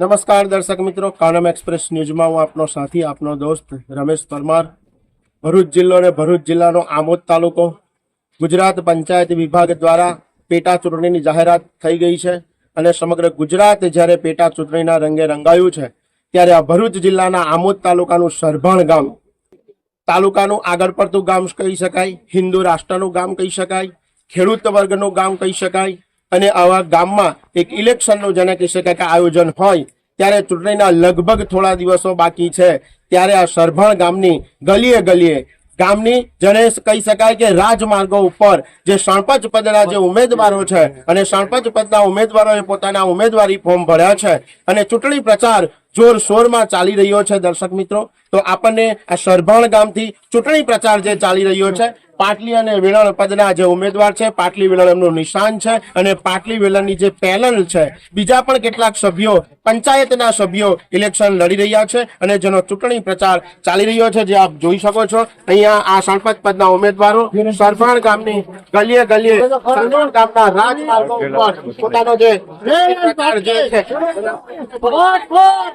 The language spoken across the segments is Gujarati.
નમસ્કાર દર્શક મિત્રો, કાનમ એક્સપ્રેસ ન્યૂઝમાં હું આપનો સાથી, આપનો દોસ્ત રમેશ પરમાર. ભરૂચ જિલ્લો અને ભરૂચ જિલ્લાનો આમોદ તાલુકો. ગુજરાત પંચાયત વિભાગ દ્વારા પેટા ચૂંટણીની જાહેરાત થઈ ગઈ છે અને સમગ્ર ગુજરાત જ્યારે પેટા ચૂંટણીના રંગે રંગાયું છે, ત્યારે આ ભરૂચ જિલ્લાના આમોદ તાલુકાનું સરભણ ગામ, તાલુકાનું આગળ પડતું ગામ કહી શકાય, હિન્દુ રાષ્ટ્રનું ગામ કહી શકાય, ખેડૂત વર્ગનું ગામ કહી શકાય અને આવા ગામમાં એક ઇલેક્શનનું જેને કહી શકાય કે આયોજન હોય, ત્યારે ચૂંટણીના લગભગ થોડા દિવસો બાકી છે. ત્યારે આ સરભણ ગામની ગલીએ ગલીએ ગામની જેને કહી શકાય કે રાજમાર્ગો ઉપર જે સરપંચ પદના જે ઉમેદવારો છે અને સરપંચ પદના ઉમેદવારોએ પોતાના ઉમેદવારી ફોર્મ ભર્યા છે. અને ચૂંટણી પ્રચાર જોરશોરમાં ચાલી રહ્યો છે દર્શક મિત્રો. તો આપણને આ સરભણ ગામથી ચૂંટણી પ્રચાર જે ચાલી રહ્યો છે પાટલી અને વેલણ પદના જે ઉમેદવાર છે પાટલી વેલણ એમનું નિશાન છે અને પાટલી વેલણની જે પેનલ છે બીજા પણ કેટલાક સભ્યો પંચાયતના સભ્યો ઇલેક્શન લડી રહ્યા છે અને જેનો ચૂંટણી પ્રચાર ચાલી રહ્યો છે જે આપ જોઈ શકો છો. અહીંયા આ સરપંચ પદના ઉમેદવારો સરભાણ ગામની ગલીએ ગલીએ સરભાણ ગામના રાજમાર્ગો ઉપર પોતાનો જે પ્રચાર જે છે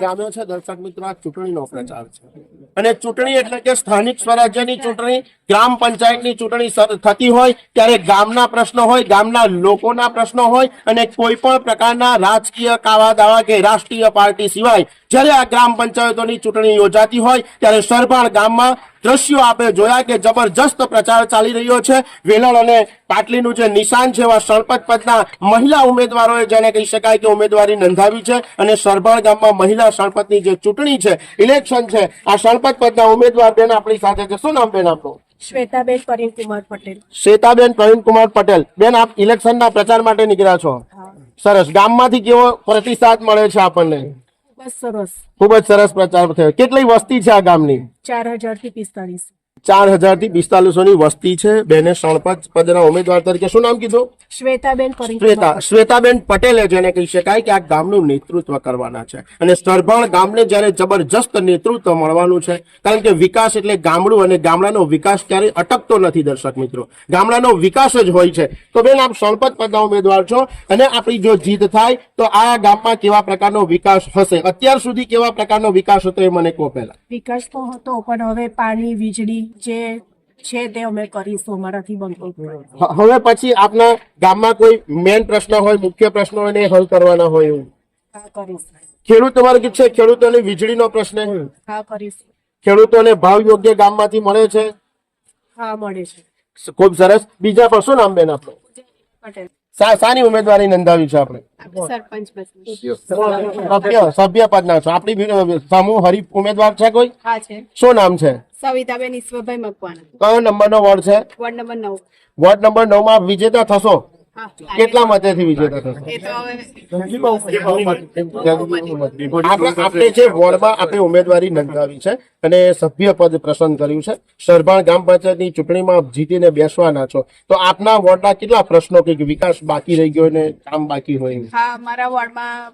જામ્યો છે. દર્શક મિત્રો, આ ચૂંટણીનો પ્રચાર છે. અને ચૂંટણી એટલે કે સ્થાનિક સ્વરાજ્યની ચૂંટણી ગ્રામ પંચાયતની ચૂંટણી થતી હોય, ત્યારે ગામના પ્રશ્નો હોય, ગામના લોકોના પ્રશ્નો હોય, અને કોઈ પણ પ્રકારના રાજકીય કાવા દાવા કે રાષ્ટ્રીય પાર્ટી સિવાય જ્યારે આ ગ્રામ પંચાયતોની ચૂંટણી યોજાતી હોય, ત્યારે સરભાણ ગામમાં દ્રશ્યો આપણે જોયા કે જબરજસ્ત પ્રચાર ચાલી રહ્યો છે. વેલણ અને પાટલીનું જે નિશાન છે એવા સરપંચ પદના મહિલા ઉમેદવારોએ જેને કહી શકાય કે ઉમેદવારી નોંધાવી છે અને સરભાણ ગામમાં મહિલા સરપંચની જે ચૂંટણી છે, ઇલેક્શન છે, આ સરપંચ પદના ઉમેદવાર બેન આપણી સાથે છે. શું નામ બેન આપણું શ્વેતાબેન પરિણ કુમાર પટેલ. શ્વેતાબેન પ્રવીણકુમાર પટેલ. બેન આપ ઇલેક્શનના પ્રચાર માટે નીકળ્યા છો. સરસ. ગામમાંથી કેવો પ્રતિસાદ મળે છે આપણને? બસ સરસ. ખૂબ જ સરસ પ્રચાર થયો. કેટલી વસ્તી છે આ ગામની? ચાર હજારથી પિસ્તાલીસ ચાર હજારથી પિસ્તાલીસો ની વસ્તી છે. બેને સરપંચ પદના ઉમેદવાર તરીકે શું નામ કીધું? શ્વેતાબેન શ્વેતા શ્વેતાબેન પટેલે જેને કહી શકાય કે આ ગામનું નેતૃત્વ કરવાના છે. અને સરભણ ગામને જ્યારે જબરજસ્ત નેતૃત્વ મળવાનું છે કારણ કે વિકાસ એટલે ગામડું અને ગામડાનો વિકાસ ક્યારે અટકતો નથી દર્શક મિત્રો. ગામડાનો વિકાસ જ હોય છે. તો બેન આપ સરપંચ પદના ઉમેદવાર છો અને આપણી જો જીત થાય તો આ ગામમાં કેવા પ્રકારનો વિકાસ હશે? અત્યાર સુધી કેવા પ્રકારનો વિકાસ હતો એ મને કહો પહેલા. વિકાસ તો હતો પણ હવે પાણી વીજળી જે છે તે અમે કરીશું અમારાથી બનતો હવે પછી આપના ગામમાં કોઈ મેન પ્રશ્ન હોય મુખ્ય પ્રશ્ન હોય ને હલ કરવાના હોય એવું? ખેડૂત ખેડૂત વર્ગ છે ખેડૂતોને વીજળીનો પ્રશ્ન. હા કરીશું. ખેડૂતોને ભાવ યોગ્ય ગામમાંથી મળે છે? હા મળે છે. ખૂબ સરસ. બીજા પર શું નામ બેન આપણું પટેલ. શાની ઉમેદવારી નોંધાવી છે આપણે. સરપંચ સભ્ય સભ્ય પદના છો. આપણી સમૂહ હરીફ ઉમેદવાર છે કોઈ? શું નામ છે? સવિતાબેન ઈશ્વરભાઈ મકવાણા. કયો નંબરનો વોર્ડ છે? વોર્ડ નંબર નવ. વોર્ડ નંબર નવમાં વિજેતા થશો? કેટલા મતેથી વિજેતા થશો? આપણે છે વોર્ડમાં આપણે ઉમેદવારી નોંધાવી છે અને સભ્ય પદ પ્રસન્ન કર્યું છે. સરભાણ ગ્રામ પંચાયતની ચૂંટણીમાં જીતીને બેસવાના છો. તો આપના વોર્ડના કેટલા પ્રશ્નો કે વિકાસ બાકી રહી ગયો અને કામ બાકી હોય હા મારા વોર્ડમાં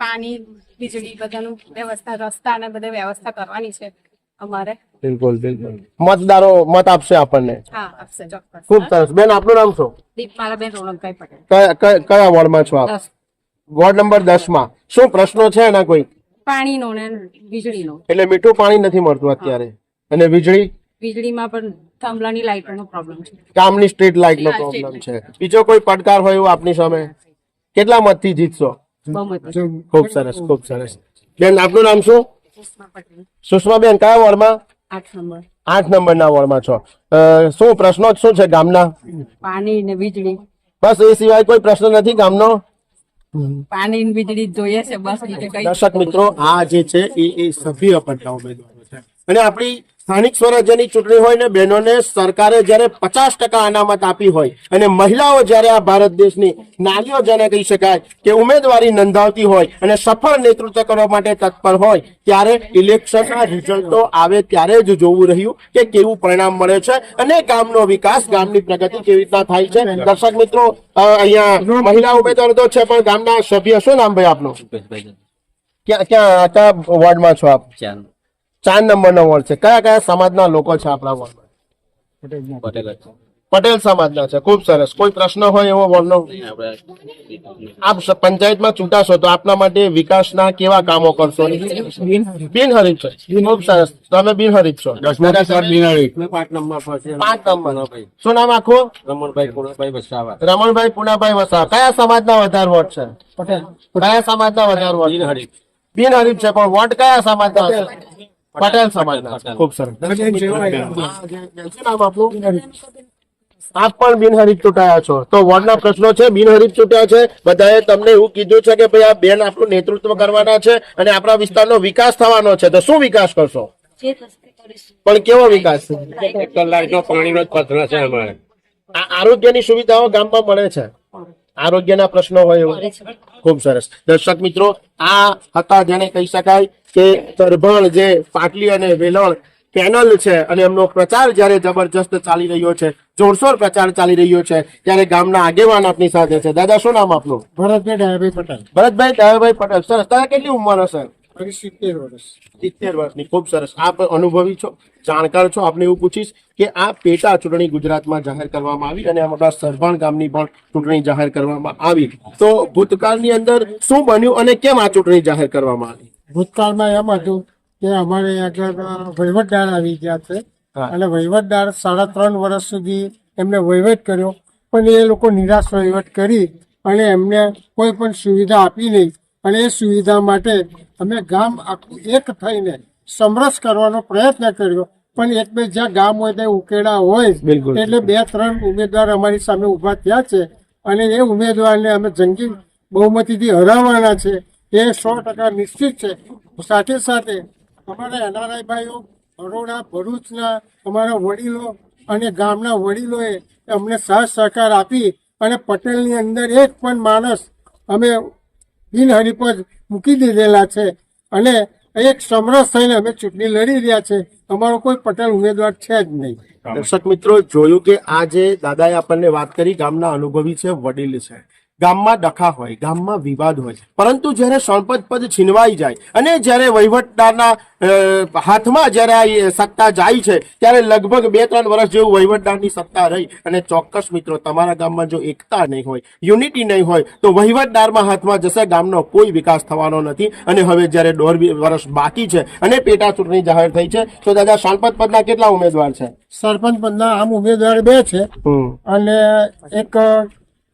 પાણી વીજળી બધાનું વ્યવસ્થા રસ્તા અને બધા વ્યવસ્થા કરવાની છે. અમારે? બિલકુલ બિલકુલ. મતદારો મત આપશે આપણને. હા આપશે ચોક્કસ. ખૂબ સરસ. બેન આપનું નામ શું? દીપમાલાબેન રોનકભાઈ પટેલ. કયા- વોર્ડમાં છો આપ. વોર્ડ નંબર દસમાં શું પ્રશ્નો છે એના કોઈ? પાણીનો ને વીજળીનો. એટલે મીઠું પાણી નથી મળતું અત્યારે. અને વીજળી? વીજળીમાં પણ થાંભલાની લાઇટોનો પ્રોબ્લેમ છે. ગામની સ્ટ્રીટ લાઇટ નો હા, પ્રોબ્લેમ છે. બીજો કોઈ પડકાર હોય એવું આપની સામે? કેટલા મતથી જીતશો? ખૂબ સરસ ખૂબ સરસ. બેન આપનું નામ શું? સુષ્માબેન કયા વોર્ડમાં? આઠ નંબર. આઠ નંબરના વોર્ડમાં છો. શું પ્રશ્નો શું છે ગામના? પાણી ને વીજળી. બસ એ સિવાય કોઈ પ્રશ્ન નથી ગામનો? પાણી વીજળી જોઈએ છે બસ દર્શક મિત્રો આ જે છે એ સભ્ય પદના ઉમેદવાર છે અને આપણી સ્થાનિક સ્વરાજ્યની ચૂંટણી હોય ને બહેનોને સરકારે જ્યારે પચાસ ટકા અનામત આપી હોય અને મહિલાઓ જ્યારે આ ભારત દેશની નારીઓ જેને કહી શકાય કે ઉમેદવારી નોંધાવતી હોય અને સફળ નેતૃત્વ કરવા માટે તત્પર હોય ત્યારે ઇલેક્શનના રિઝલ્ટો આવે ત્યારે જ જોવું રહ્યું કે કેવું પરિણામ મળે છે અને ગામનો વિકાસ ગામની પ્રગતિ કેવી રીતના થાય છે. દર્શક મિત્રો અહીંયા મહિલા ઉમેદવાર તો છે પણ ગામના સભ્ય શું નામ ભાઈ આપનું? ક્યાં ક્યાં કયા વોર્ડમાં છો આપ? ચાર નંબર નંબરનો વોર્ડ છે. કયા કયા સમાજના લોકો છે આપણા વોર્ડમાં પટેલ સમાજ પટેલ સમાજના છે. ખૂબ સરસ. કોઈ પ્રશ્ન હોય એવો વોર્ડનો આપ સ- પંચાયતમાં ચૂંટાશો તો આપના માટે વિકાસના કેવા કામો કરશો? બિનહરીફ છે. ખૂબ સરસ. તમે બિનહરીફ છો. પાંચ નંબર. શું નામ આખું? રમણભાઈ કુણાભાઈ વસાવા. રમણભાઈ પુનાભાઈ વસા કયા સમાજના વધારે વોટ છે? પટેલ. કયા સમાજના વધારે વોટ છે? બિનહરીફ. બિનહરીફ છે પણ વોટ કયા સમાજના? પટેલ સમાજના. ખૂબ સરસ. આપ પણ બિનહરીફ ચૂંટાયા છો. તો વોર્ડના પ્રશ્નો છે બિનહરીફ ચૂંટ્યા છે. બધાએ તમને એવું કીધું છે કે ભાઈ આ બેન આપણું નેતૃત્વ કરવાના છે અને આપણા વિસ્તારનો વિકાસ થવાનો છે. તો શું વિકાસ કરશો? પણ કેવો વિકાસ? કલાકનો પાણીનો જ પ્રશ્ન છે અમારે. આ આરોગ્યની સુવિધાઓ ગામમાં મળે છે. આરોગ્યના પ્રશ્નો હોય એવું. ખૂબ સરસ. દર્શક મિત્રો આ હતા જેને કહી શકાય કે તરભણ જે પાટલી અને વેલણ પેનલ છે અને એમનો પ્રચાર જ્યારે જબરજસ્ત ચાલી રહ્યો છે જોરશોર પ્રચાર ચાલી રહ્યો છે ત્યારે ગામના આગેવાન આપની સાથે છે. દાદા શું નામ આપનું? ભરતભાઈ ડાયાભાઈ પટેલ. ભરતભાઈ ડાયાભાઈ પટેલ. સરસ. તારા કેટલી ઉંમર હશે? મારી સિત્તેર વર્ષ. સિત્તેર વર્ષની ખૂબ સરસ. આપ અનુભવી છો જાણકાર છો આપને એવું પૂછીશ કે આ પેટા ચૂંટણી ગુજરાતમાં જાહેર કરવામાં આવી અને આપણા સરભાણ ગામની પણ ચૂંટણી જાહેર કરવામાં આવી. તો ભૂતકાળની અંદર શું બન્યું અને કેમ આ ચૂંટણી જાહેર કરવામાં આવી? ભૂતકાળમાં એમ હતું કે અમારે આગળ વહીવટદાર આવી ગયા છે. અને વહીવટદાર સાડા ત્રણ વર્ષ સુધી એમને વહીવટ કર્યો. પણ એ લોકો નિરાશ વહીવટ કરી અને એમને કોઈ પણ સુવિધા આપી નહીં. અને એ સુવિધા માટે અમે ગામ આખું એક થઈને સમરસ કરવાનો પ્રયત્ન કર્યો પણ એક બે જ્યાં ગામ હોય ત્યાં ઉકેડા હોય. એટલે બે ત્રણ ઉમેદવાર અમારી સામે ઊભા થયા છે અને એ ઉમેદવારને અમે જંગી બહુમતીથી હરાવવાના છે. એ સો ટકા નિશ્ચિત છે. સાથે સાથે અમારા એનઆરઆઈ ભાઈઓ બરોડા ભરૂચના અમારા વડીલો અને ગામના વડીલોએ અમને સાથ સહકાર આપી અને પટેલની અંદર એક પણ માણસ અમે બિનહરીફ જ મૂકી દીધેલા છે. અને એક સમરસ થઈને અમે ચૂંટણી લડી રહ્યા છે. અમારો કોઈ પટેલ ઉમેદવાર છે જ નહીં. દર્શક મિત્રો જોયું કે આ જે દાદાએ આપણને વાત કરી ગામના અનુભવી છે વડીલ છે. ગામમાં ડખા હોય ગામમાં વિવાદ હોય પરંતુ જ્યારે સંપદ પદ છીનવાઈ જાય અને જ્યારે વહીવટદારના હાથમાં જ્યારે આ સત્તા જાય છે ત્યારે લગભગ બે ત્રણ વર્ષ જેવું વહીવટદારની સત્તા રહી અને ચોક્કસ મિત્રો તમારા ગામમાં જો એકતા નહીં હોય યુનિટી નહીં હોય તો વહીવટદારમાં હાથમાં જશે ગામનો કોઈ વિકાસ થવાનો નથી. અને હવે જ્યારે દોઢ વર્ષ બાકી છે અને પેટા ચૂંટણી જાહેર થઈ છે તો દાદા સંપદ પદના કેટલા ઉમેદવાર છે? સરપંચ પદના આમ ઉમેદવાર બે છે. અને એક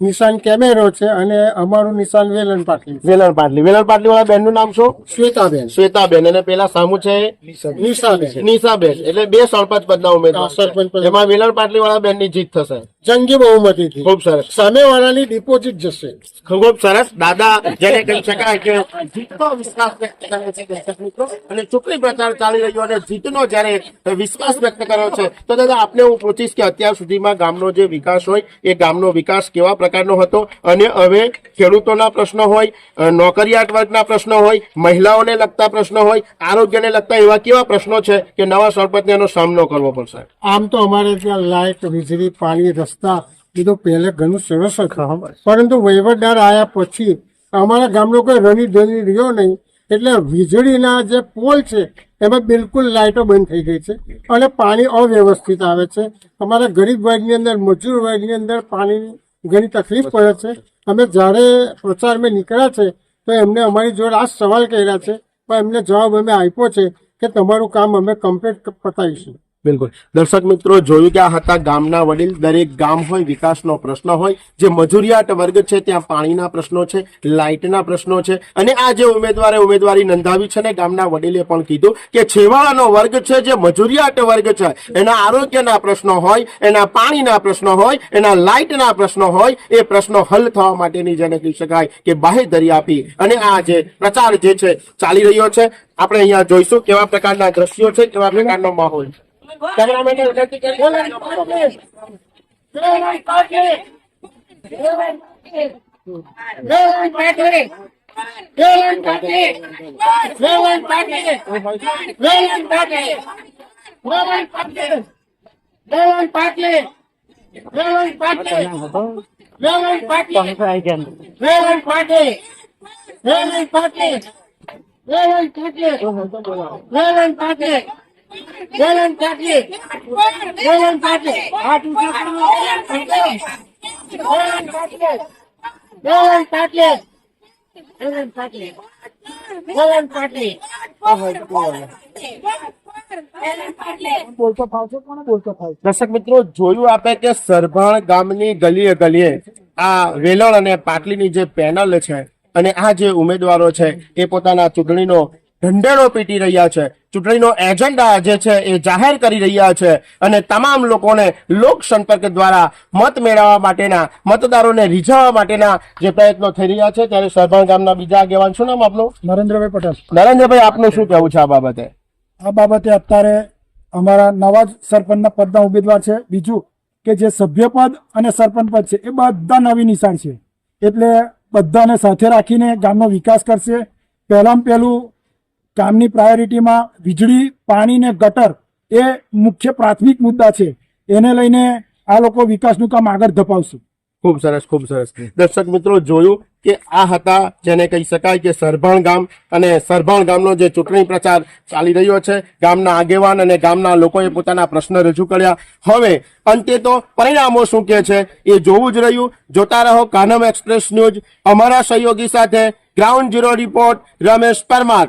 નિશાન કેમેરો છે અને અમારું નિશાન વેલણ પાટલી. વેલણ પાટલી. વેલણ પાટલી વાળા બેનનું નામ શું? શ્વેતાબેન. શ્વેતાબેન. અને પેલા સામુ છે? નિશાબેન. નિશાબેન. એટલે બે સરપંચ પદના ઉમેદવાર સરપંચ એમાં વેલણ પાટલી વાળા બેનની જીત થશે. જંગી બહુમતીથી ખૂબ સરસ. સામેવાળાની ડિપોઝિટ જશે. ખૂબ સરસ. દાદા જેને કહી શકાય કે જીતનો વિશ્વાસ વ્યક્ત કરે છે દર્શક મિત્રો. અને ચૂંટણી પ્રચાર ચાલી રહ્યો અને જીતનો જ્યારે વિશ્વાસ વ્યક્ત કર્યો છે તો દાદા આપને હું પૂછીશ કે અત્યાર સુધીમાં ગામનો જે વિકાસ હોય એ ગામનો વિકાસ કેવા પ્રકારનો હતો? અને હવે ખેડૂતોના પ્રશ્નો હોય નોકરિયાત વર્ગના પ્રશ્નો હોય મહિલાઓને લગતા પ્રશ્નો હોય આરોગ્યને લગતા એવા કેવા પ્રશ્નો છે કે નવા સરપંચને સામનો કરવો પડશે? આમ તો અમારે ત્યાં લાઇટ વીજળી પાણી રસ્તા. તો પહેલે ઘણું સરસ હતું. પરંતુ વહીવટદાર આવ્યા પછી અમારા ગામનો કોઈ રની ધની રહ્યો નહીં. એટલે વીજળીના જે પોલ છે એમાં બિલકુલ લાઇટો બંધ થઈ ગઈ છે અને પાણી અવ્યવસ્થિત આવે છે. અમારા ગરીબ વર્ગની અંદર મજૂર વર્ગની અંદર પાણીની ઘણી તકલીફ પડે છે. અમે જ્યારે પ્રચારમાં નીકળ્યા છે તો એમને અમારી જોડે આ સવાલ કર્યા છે. પણ એમને જવાબ અમે આપ્યો છે કે તમારું કામ અમે કમ્પ્લીટ પતાવીશું. બિલકુલ. દર્શક મિત્રો, જોયું કે આ હતા ગામના વડીલ. દરેક ગામ હોય, વિકાસનો પ્રશ્ન હોય. જે મજૂરિયાટ વર્ગ છે, ત્યાં પાણીના પ્રશ્નો છે, લાઇટના પ્રશ્નો છે. અને આ જે ઉમેદવારે ઉમેદવારી નોંધાવી છે ને, ગામના વડીલે પણ કીધું કે છેવાડાનો વર્ગ છે, જે મજૂરિયાટ વર્ગ છે, એના આરોગ્યના પ્રશ્નો હોય, એના પાણીના પ્રશ્નો હોય, એના લાઇટના પ્રશ્નો હોય, એ પ્રશ્નો હલ થવા માટેની જેને કહી શકાય કે બાહેધરી આપી. અને આ જે પ્રચાર જે છે, ચાલી રહ્યો છે. આપણે અહીંયા જોઈશું કેવા પ્રકારના દ્રશ્યો છે, કેવા પ્રકારનો માહોલ છે. Jaganmohan Reddy Jagan party Jagan party Jagan party Jagan party Jagan party Jagan party Jagan party Jagan party Jagan party Jagan party Jagan party Jagan party Jagan party Jagan party Jagan party cameraman વિનંતી કરી દર્શક મિત્રો જોયું આપે કે સરભાણ ગામની ગલીએ ગલીએ આ વેલણ અને પાટલીની જે પેનલ છે અને આ જે ઉમેદવારો છે એ પોતાના ચૂંટણીનો ઢંઢેરો પીટી રહ્યા છે. ચૂંટણીનો એજન્ડા જે છે એ જાહેર કરી રહ્યા છે અને તમામ લોકોને લોક સંપર્ક દ્વારા મત મેળવવા માટેના મતદારોને રીઝવવા માટેના જે પ્રયત્નો થઈ રહ્યા છે. ત્યારે સરભાણ ગામના બીજા આગેવાન શું નામ આપનું? નરેન્દ્રભાઈ પટેલ. નરેન્દ્રભાઈ આપનું શું કહેવું છે આ બાબતે? આ બાબતે અત્યારે અમારા નવા જ સરપંચના પદના ઉમેદવાર છે. બીજું કે જે સભ્યપદ અને સરપંચ પદ છે એ બધા નવી નિશાળ છે. એટલે બધાને સાથે રાખીને ગામનો વિકાસ કરશે. પહેલામાં પહેલું ગામની પ્રાયોરિટીમાં વીજળી, પાણી ને ગટર એ મુખ્ય પ્રાથમિક મુદ્દા છે. એને લઈને આ લોકો વિકાસનું કામ આગળ ધપાવશે. ખૂબ સરસ ખૂબ સરસ. દર્શક મિત્રો, જોયું કે આ હતા જેને કહી શકાય કે સરભણ ગામ અને સરભણ ગામનો જે ચૂંટણી પ્રચાર ચાલી રહ્યો છે, ગામના આગેવાન અને ગામના લોકોએ પોતાના પ્રશ્ન રજૂ કર્યા. હવે અંતે તો પરિણામો શું કે છે એ જોવું જ રહ્યું. જોતા રહો કાનમ એક્સપ્રેસ ન્યૂઝ. અમારા સહયોગી સાથે ground zero report, Ramesh Parmar.